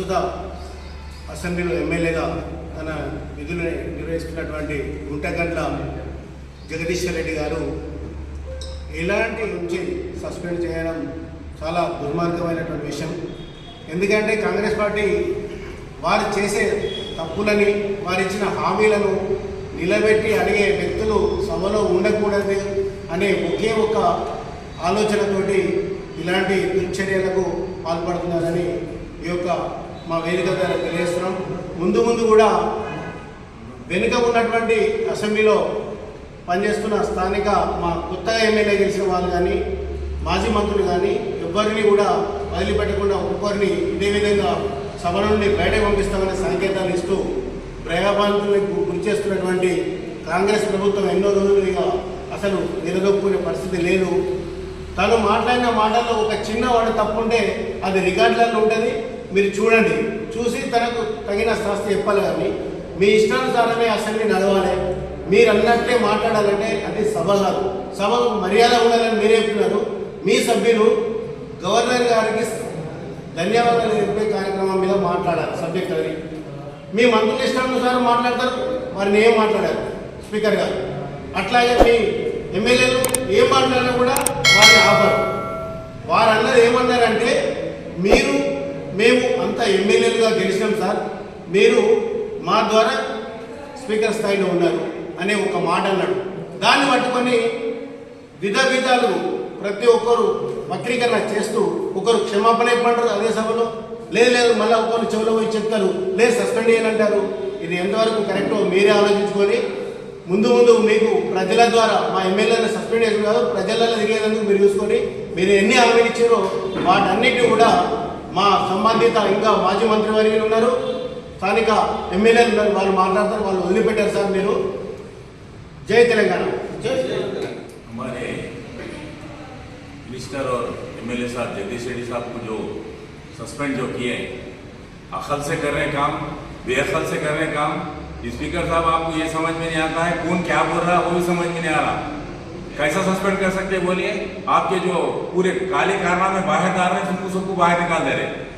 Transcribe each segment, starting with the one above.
ప్రస్తుత అసెంబ్లీలో ఎమ్మెల్యేగా తన విధులు నిర్వహిస్తున్నటువంటి గుంటగండ్ల జగదీశ్వర్ రెడ్డి గారు ఎలాంటి నుంచి సస్పెండ్ చేయడం చాలా దుర్మార్గమైనటువంటి విషయం. ఎందుకంటే కాంగ్రెస్ పార్టీ వారు చేసే తప్పులని వారు ఇచ్చిన హామీలను నిలబెట్టి అడిగే వ్యక్తులు సభలో ఉండకూడదు అనే ఒకే ఒక ఆలోచనతోటి ఇలాంటి దుర్చర్యలకు పాల్పడుతున్నారని ఈ యొక్క మా వేదిక ద్వారా తెలియజేస్తున్నాం. ముందు ముందు కూడా వెనుక ఉన్నటువంటి అసెంబ్లీలో పనిచేస్తున్న స్థానిక మా కొత్తగా ఎమ్మెల్యే గెలిచిన వాళ్ళు కానీ మాజీ మంత్రులు కానీ ఎవ్వరిని కూడా వదిలిపెట్టకుండా ఒక్కొక్కరిని ఇదే విధంగా సభ నుండి బయటకు పంపిస్తామనే సంకేతాలు ఇస్తూ ప్రయాబాంతులకు గురి చేస్తున్నటువంటి కాంగ్రెస్ ప్రభుత్వం ఎన్నో రోజులుగా అసలు నిలదొక్కునే పరిస్థితి లేదు. తను మాట్లాడిన మాటల్లో ఒక చిన్న వాడు తప్పుంటే అది రికార్డులలో ఉంటుంది. మీరు చూడండి. చూసి తనకు తగిన శాస్తి చెప్పాలి కానీ మీ ఇష్టానుసారమే అసెంబ్లీ నడవాలి. మీరు అన్నట్టే మాట్లాడాలంటే అది సభ కాదు. సభకు మర్యాద ఉండాలని మీరే చెప్తున్నారు. మీ సభ్యులు గవర్నర్ గారికి ధన్యవాదాలు చెప్పే కార్యక్రమం మీద మాట్లాడాలి సబ్జెక్ట్ అది. మీ మంత్రుల ఇష్టానుసారం మాట్లాడతారు. వారిని ఏం మాట్లాడారు? స్పీకర్ గారు. అట్లాగే మీ ఎమ్మెల్యేలు ఏం మాట్లాడినా కూడా వారిని ఆపరు. వారు అన్నది ఏమన్నారంటే మీరు మేము అంత ఎమ్మెల్యేలుగా గెలిచినాం సార్. మీరు మా ద్వారా స్పీకర్ స్థాయిలో ఉన్నారు అనే ఒక మాట అన్నాడు. దాన్ని పట్టుకొని విధ విధాలు ప్రతి ఒక్కరు వక్రీకరణ చేస్తూ ఒకరు క్షమాపణ ఇవ్వమంటారు అదే సభలో? లేదు లేదు మళ్ళీ ఒకరు చెవులో పోయి చెప్తారు. లేదు సస్పెండ్ చేయాలంటారు ఇది ఎంతవరకు కరెక్టో మీరే ఆలోచించుకొని ముందు ముందు మీకు ప్రజల ద్వారా మా ఎమ్మెల్యేలను సస్పెండ్ చేసిన కాదు ప్రజలలో తిరిగేందుకు మీరు చూసుకొని మీరు ఎన్ని హామీలు ఇచ్చారో వాటన్నిటిని కూడా మా సంబంధిత ఇంకా మాజీ మంత్రి వర్యులు ఉన్నారు స్థానిక ఎమ్మెల్యేలు ఉన్నారు వాళ్ళు మాట్లాడతారు వాళ్ళు వదిలిపెట్టారు సార్ మీరు జై తెలంగాణ జై हमारे मिनिस्टर और एमएलए साहब जगदीश रेड्डी साहब को जो सस्पेंड जो किए हैं अखल से कर रहे हैं काम बेअखल से कर रहे हैं काम स्पीकर साहब आपको ये समझ में नहीं आता है कौन क्या बोल रहा है वो भी समझ में नहीं आ रहा कैसा सस्पेंड कर सकते हैं, बोलिए, आपके जो पूरे काले कारनामे बाहर डाल रहे हैं, तुमको सबको बाहर निकाल दे रहे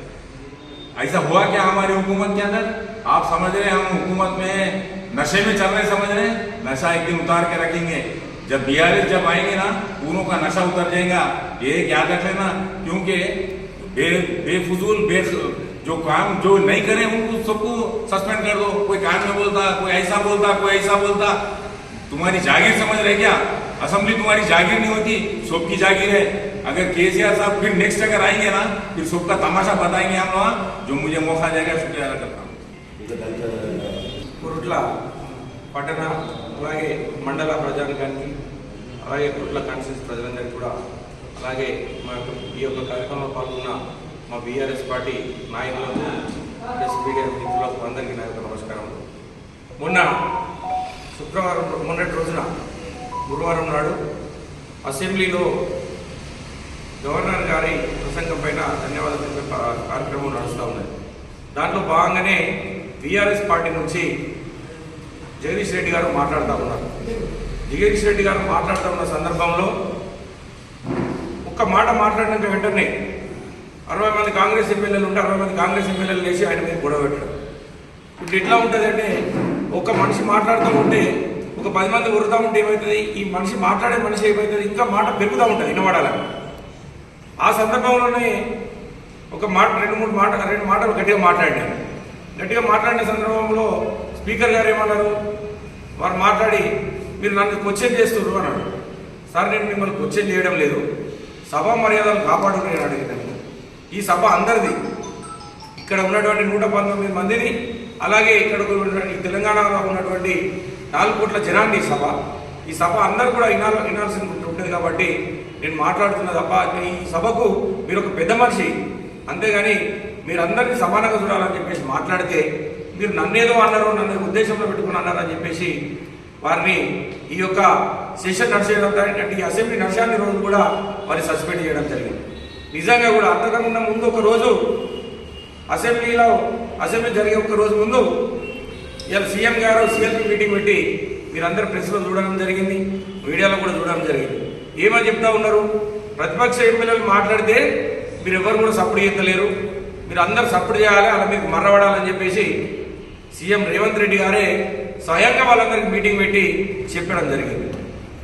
ऐसा हुआ क्या हमारी हुकूमत के अंदर? आप समझ रहे हैं, हम हुकूमत में नशे में चल रहे समझ रहे हैं? नशा एक दिन उतार के रखेंगे। जब बीआरएस जब आएँगे ना पूरों का नशा उतर जाएगा। ये याद रख लेना? क्योंकि बे, बेफजूल, बे, जो काम, जो नहीं करे, उनको सबको सस्पेंड कर दो। कोई कान में बोलता, कोई ऐसा बोलता, कोई ऐसा बोलता। तुम्हारी जागीर समझ रहे क्या? असेंबली तुम्हारी जागीर नहीं होती सबकी जागीर है अगर केसीआर साहब फिर नेक्स्ट अगर आएंगे ना फिर सबका तमाशा बताएंगे हम लोग जो मुझे मौका देगा शुक्रिया अदा करता हूँ కురుట్ల పట్టణ అలాగే మండల ప్రజానికానికి అలాగే కుట్ల కాన్స్టిట్యూన్స్ ప్రజలందరికీ కూడా అలాగే మా యొక్క ఈ యొక్క కార్యక్రమంలో పాల్గొన్న మా బీఆర్ఎస్ పార్టీ నాయకులకు ప్రెస్ మీడియా మిత్రులకు అందరికీ నా యొక్క నమస్కారం మొన్న శుక్రవారం మొన్నటి రోజున గురువారం నాడు అసెంబ్లీలో గవర్నర్ గారి ప్రసంగం పైన ధన్యవాదాలు చెప్పే కార్యక్రమం నడుస్తూ ఉన్నది. దాంట్లో భాగంగానే బీఆర్ఎస్ పార్టీ నుంచి జగదీష్ రెడ్డి గారు మాట్లాడుతూ ఉన్నారు. జగదీష్ రెడ్డి గారు మాట్లాడుతూ ఉన్న సందర్భంలో ఒక్క మాట మాట్లాడిన వెంటనే అరవై మంది కాంగ్రెస్ ఎమ్మెల్యేలు ఉంటే అరవై మంది కాంగ్రెస్ ఎమ్మెల్యేలు లేచి ఆయన మీద గొడవ పెట్టడం. ఇప్పుడు ఎట్లా ఉంటుంది అంటే ఒక మనిషి మాట్లాడుతూ ఉంటే ఒక పది మంది ఉరుతూ ఉంటే ఏమవుతుంది ఈ మనిషి మాట్లాడే మనిషి ఏమవుతుంది ఇంకా మాట పెరుగుతూ ఉంటుంది వినబడాలని ఆ సందర్భంలోనే ఒక మాట రెండు మూడు మాట రెండు మాటలు గట్టిగా మాట్లాడాను గట్టిగా మాట్లాడిన సందర్భంలో స్పీకర్ గారు ఏమన్నారు? వారు మాట్లాడి మీరు నన్ను క్వశ్చన్ చేస్తున్నారు అన్నాడు సార్ నేను మిమ్మల్ని క్వశ్చన్ చేయడం లేదు. సభ మర్యాదలు కాపాడు నేను అడిగినాను. ఈ సభ అందరిది. ఇక్కడ ఉన్నటువంటి నూట పంతొమ్మిది మందిని అలాగే ఇక్కడ ఉన్నటువంటి తెలంగాణలో ఉన్నటువంటి నాలుగు కోట్ల జనాన్ని ఈ సభ. ఈ సభ అందరూ కూడా వినాల వినాల్సి ఉంటుంది కాబట్టి నేను మాట్లాడుతున్న తప్ప ఈ సభకు మీరు ఒక పెద్ద మనిషి. అంతేగాని మీరందరినీ సమానంగా చూడాలని చెప్పేసి మాట్లాడితే మీరు నన్నేదో అన్నారు నన్ను ఉద్దేశంలో పెట్టుకుని అన్నారని చెప్పేసి వారిని ఈ యొక్క సెషన్ నడిచేటటువంటి ఈ అసెంబ్లీ నడిచాన్ని రోజు కూడా వారిని సస్పెండ్ చేయడం జరిగింది. నిజంగా కూడా అంతకన్నా ముందు ఒక రోజు అసెంబ్లీలో అసెంబ్లీ జరిగే ఒక రోజు ముందు ఇవాళ సీఎం గారు సీఎల్పీ మీటింగ్ పెట్టి మీరందరూ ప్రెస్లో చూడడం జరిగింది మీడియాలో కూడా చూడడం జరిగింది. ఏమని చెప్తా ఉన్నారు? ప్రతిపక్ష ఎమ్మెల్యేలు మాట్లాడితే మీరు ఎవరు కూడా సపోర్ట్ చేస్తలేరు. మీరు అందరు సపోర్ట్ చేయాలి అలా మీకు మర్రవడాలని చెప్పేసి సీఎం రేవంత్ రెడ్డి గారే స్వయంగా వాళ్ళందరికీ మీటింగ్ పెట్టి చెప్పడం జరిగింది.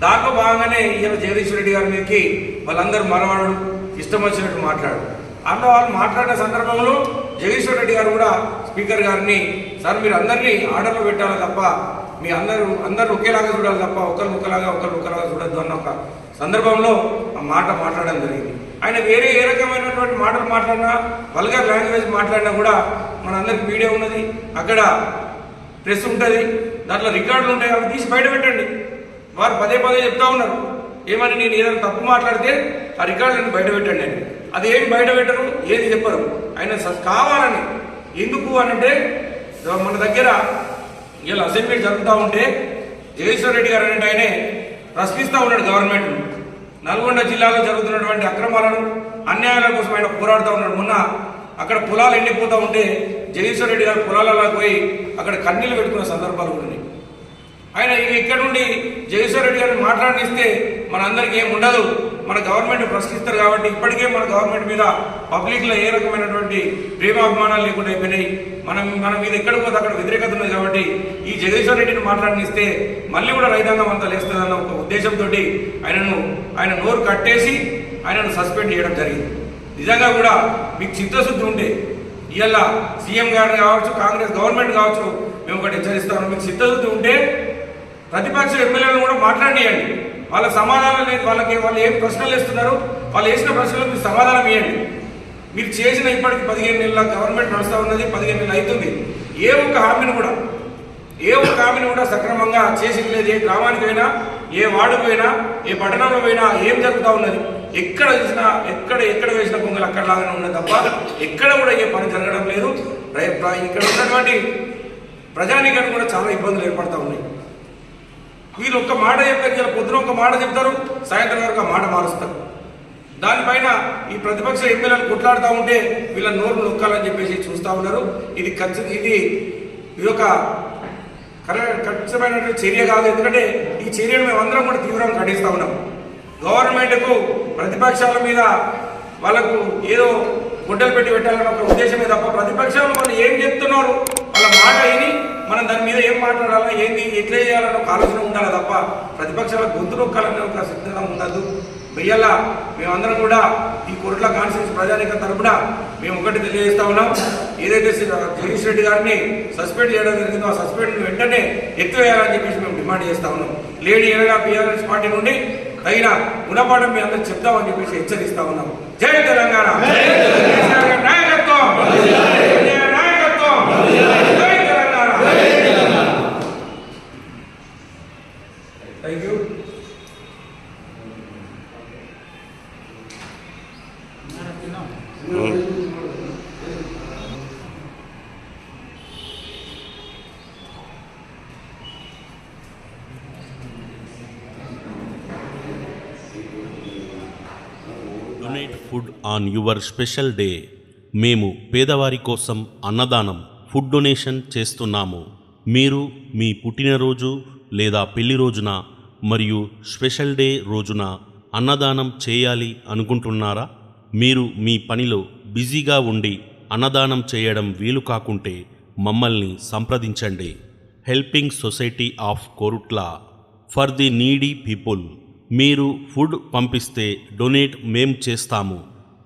దాంట్లో భాగంగానే ఈయన జగదీశ్వర రెడ్డి గారి మీదకి వాళ్ళందరూ మరవడం ఇష్టం వచ్చినట్టు మాట్లాడు అందులో వాళ్ళు మాట్లాడిన సందర్భంలో జగదీశ్వర రెడ్డి గారు కూడా స్పీకర్ గారిని సార్ మీరు అందరినీ ఆర్డర్లో పెట్టాలి తప్ప మీ అందరూ అందరూ ఒకేలాగా చూడాలి తప్ప ఒకరు ఒకలాగా ఒకరు ఒకలాగా చూడద్దు అన్న ఒక సందర్భంలో ఆ మాట మాట్లాడడం జరిగింది. ఆయన వేరే ఏ రకమైనటువంటి మాటలు మాట్లాడినా వల్గర్ లాంగ్వేజ్ మాట్లాడినా కూడా మన అందరికి మీడియా ఉన్నది. అక్కడ ప్రెస్ ఉంటుంది దాంట్లో రికార్డులు ఉంటాయి అవి తీసి బయట పెట్టండి. వారు పదే పదే చెప్తా ఉన్నారు. ఏమని నేను ఏదైనా తప్పు మాట్లాడితే ఆ రికార్డులను బయట పెట్టండి అని. అది ఏమి బయట పెట్టరు ఏది చెప్పరు. ఆయన కావాలని. ఎందుకు అని అంటే మన దగ్గర ఇలా అసెంబ్లీ జరుగుతూ ఉంటే జగదీశ్వర్ రెడ్డి గారు అంటే ఆయనే ప్రశ్నిస్తూ ఉన్నాడు గవర్నమెంట్ నల్గొండ జిల్లాలో జరుగుతున్నటువంటి అక్రమాలను అన్యాయాల కోసం ఆయన పోరాడుతూ ఉన్నాడు. మొన్న అక్కడ పొలాలు ఎండిపోతూ ఉంటే జగదీశ్వర్ రెడ్డి గారు పొలాలలో పోయి అక్కడ కన్నీళ్ళు పెట్టుకున్న సందర్భాలు ఉన్నాయి. ఆయన ఇక్కడ నుండి జగదీశ్వర్ రెడ్డి గారిని మాట్లాడిస్తే మన ఏమి ఉండదు. మన గవర్నమెంట్ ప్రశ్నిస్తారు కాబట్టి ఇప్పటికే మన గవర్నమెంట్ మీద పబ్లిక్లో ఏ రకమైనటువంటి ప్రేమాభిమానాలు లేకుండా అయిపోయినాయి. మనం మన మీద ఎక్కడ పోతే అక్కడ వ్యతిరేకత ఉంది కాబట్టి ఈ జగదీశ్వర్ రెడ్డిని మాట్లాడిస్తే మళ్ళీ కూడా రైతాంగం అంతా లేస్తుందన్న ఒక ఉద్దేశంతో ఆయనను ఆయన నోరు కట్టేసి ఆయనను సస్పెండ్ చేయడం జరిగింది. నిజంగా కూడా మీకు చిత్తశుద్ధి ఉంటే ఇవాళ సీఎం గారిని కావచ్చు కాంగ్రెస్ గవర్నమెంట్ కావచ్చు మేము ఒకటి హెచ్చరిస్తాము మీకు చిత్తశుద్ధి ఉంటే ప్రతిపక్ష ఎమ్మెల్యేలను కూడా మాట్లాడియండి. వాళ్ళ సమాధానం లేదు వాళ్ళకి వాళ్ళు ఏం ప్రశ్నలు వేస్తున్నారు? వాళ్ళు వేసిన ప్రశ్నలకు మీరు సమాధానం ఇవ్వండి. మీరు చేసిన ఇప్పటికి పదిహేను నెలల గవర్నమెంట్ నడుస్తూ ఉన్నది పదిహేను నెలలు అవుతుంది ఏ ఒక్క హామీని కూడా ఏ ఒక్క హామీని కూడా సక్రమంగా చేసింది లేదు ఏ గ్రామానికి పోయినా ఏ వార్డుకు పోయినా ఏ పట్టణంలో పోయినా ఏం జరుగుతూ ఉన్నది? ఎక్కడ చూసినా ఎక్కడ ఎక్కడ వేసిన పొంగలు అక్కడ లాగానే ఉన్నది తప్ప ఎక్కడ కూడా ఏ పని జరగడం లేదు. ఇక్కడ ఉన్నటువంటి ప్రజానీకానికి కూడా చాలా ఇబ్బందులు ఏర్పడతా ఉన్నాయి. వీళ్ళు ఒక్క మాట చెప్తారు ఇలా పొద్దున ఒక మాట చెప్తారు సాయంత్రం వరకు ఆ మాట మారుస్తారు. దానిపైన ఈ ప్రతిపక్ష ఎమ్మెల్యేలు కొట్లాడుతూ ఉంటే వీళ్ళ నోరు నొక్కాలని చెప్పేసి చూస్తూ ఉన్నారు. ఇది ఖచ్చితంగా ఇది ఇది ఒక కరె- ఖచ్చితమైనటువంటి చర్య కాదు. ఎందుకంటే ఈ చర్యను మేమందరం కూడా తీవ్రంగా ఖండిస్తూ ఉన్నాం. గవర్నమెంట్కు ప్రతిపక్షాల మీద వాళ్ళకు ఏదో గుడ్డలు పెట్టి పెట్టాలన్న ఒక ఉద్దేశమే తప్ప ప్రతిపక్షాలు వాళ్ళు ఏం చెప్తున్నారు వాళ్ళ మాట విని మనం దాని మీద ఏం మాట్లాడాలా ఏంది ఎట్లా చేయాలన్న ఒక ఆలోచన ఉండాలి తప్ప ప్రతిపక్షాల గొంతు నొక్కాలనే ఒక సిద్ధంగా ఉండదు. వెయ్యాల మేమందరం కూడా ఈ కొరట్ల కాన్స్టిట్యూన్స్ ప్రజానిక తరపున మేము ఒకటి తెలియజేస్తా ఉన్నాం. ఏదైతే జగదీష్ రెడ్డి గారిని సస్పెండ్ చేయడం జరిగిందో ఆ సస్పెండ్ వెంటనే ఎత్తివేయాలని చెప్పేసి మేము డిమాండ్ చేస్తా ఉన్నాం. లేడీ ఏమైనా బీఆర్ఎస్ పార్టీ నుండి తగిన గుణపాఠం మీ అందరికి చెప్తామని చెప్పేసి హెచ్చరిస్తా ఉన్నాం. జై Telangana! Donate food on your special day మేము పేదవారి కోసం అన్నదానం ఫుడ్ డొనేషన్ చేస్తున్నాము. మీరు మీ పుట్టినరోజు లేదా పెళ్ళి రోజున మరియు స్పెషల్ డే రోజున అన్నదానం చేయాలి అనుకుంటున్నారా? మీరు మీ పనిలో బిజీగా ఉండి అన్నదానం చేయడం వీలు కాకుంటే మమ్మల్ని సంప్రదించండి. Helping society of Korutla for the needy people మీరు ఫుడ్ పంపిస్తే డొనేట్ మేం చేస్తాము.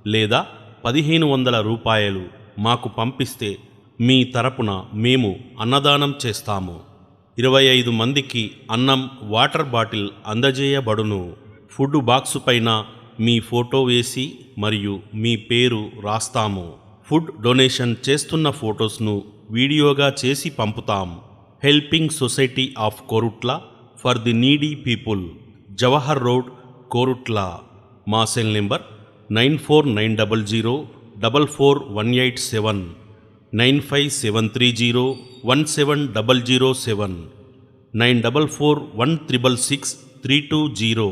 లేదా పదిహేను వందల రూపాయలు మాకు పంపిస్తే మీ తరపున మేము అన్నదానం చేస్తాము. ఇరవై ఐదు మందికి అన్నం వాటర్ బాటిల్ అందజేయబడును. ఫుడ్ బాక్సు పైన మీ ఫోటో వేసి మరియు మీ పేరు రాస్తాము. ఫుడ్ డొనేషన్ చేస్తున్న ఫొటోస్ను వీడియోగా చేసి పంపుతాం. Helping society of Korutla for the needy people. Jawahar road Korutla. మా cell number nine four nine double zero double four one eight seven nine five seven three zero one seven double zero seven nine double four one triple six three two zero.